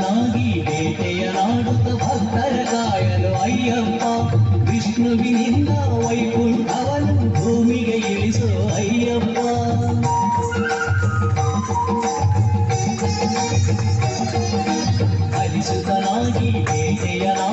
ನಾಗಿ ಬೇಟೆಯನಾಡುತ್ತ ಭಕ್ತರ ಕಾಯಲು ಅಯ್ಯಪ್ಪ ವಿಷ್ಣುವಿನಿಂದ ವೈಕುಂಠವನ್ನು ಭೂಮಿಗೆ ಇಳಿಸೋ ಅಯ್ಯಪ್ಪ ಹರಿಸುತ್ತನಾಗಿ ಬೇಟೆಯನಾಗಿ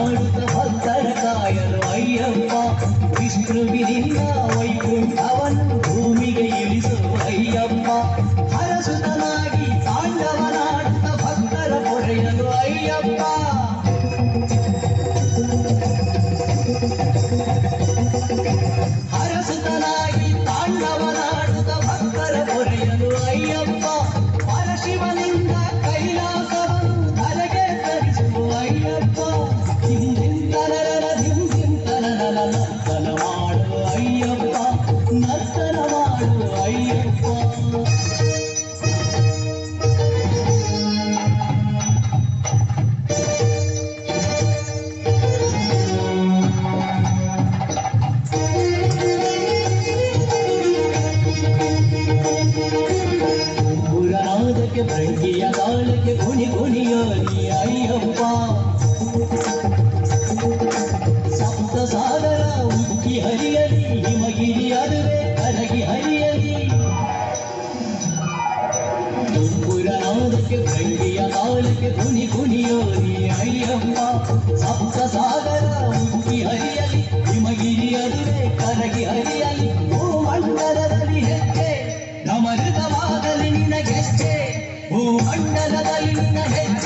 के भंगिया लाल के घुनी घुनी आनी आई अम्बा सप्त सागर उनकी हरियली हिमगिरी अदवे अरगी हरियली दुर्पुरनाद के भंगिया लाल के घुनी घुनी आनी आई अम्बा सप्त सागर ಭೂಮಂಡಲದ ಹೆಜ್ಜೆ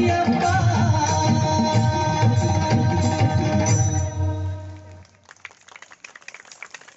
Yeah.